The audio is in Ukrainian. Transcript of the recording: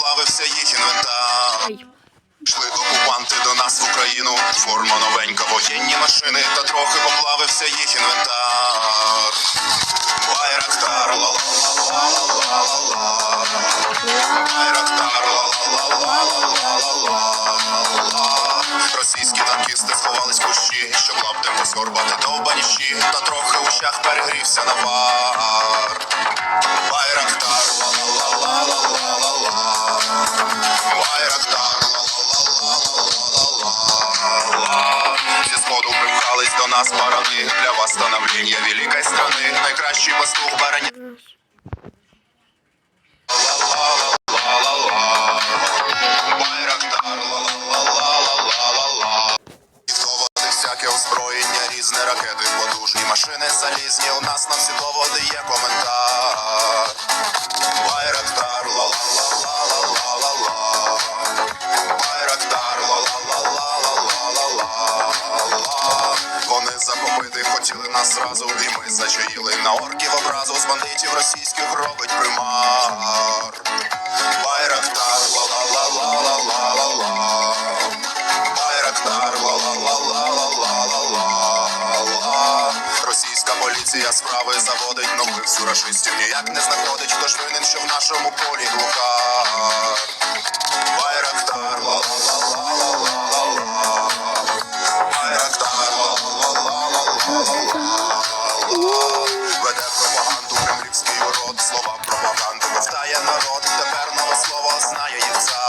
поплавився їх інвентар. Йшли окупанти до нас в Україну, форма новенька, воєнні машини, та трохи поплавився їх інвентар. Байрактар, ла-ла-ла-ла-ла-ла-ла. Байрактар, ла-ла-ла-ла-ла-ла-ла. Російські танкісти сховались в кущі, щоб лаптем посьорбати довбані щі, та трохи у щах перегрівся навар. Нас барани Для восстановлення великої страни Найкращий пастух бараня озброєння, різні ракети, потужні машини залізні. У нас на всі доводи є коментар. Хотіли нас зразу, і ми зачаїли на орків образу з бандитів російських робить примар. Байрактар, ла-ла-ла-ла-ла-ла-ла. Байрактар, ла-ла-ла-ла-ла-ла-ла. Російська поліція справи заводить, но ми всю рашистів ніяк не знаходить. Хто ж винен, що в нашому полі глухар? Байрактар, ла-ла-ла-ла-ла-ла-ла. народ, тепер нове слово знає їх за.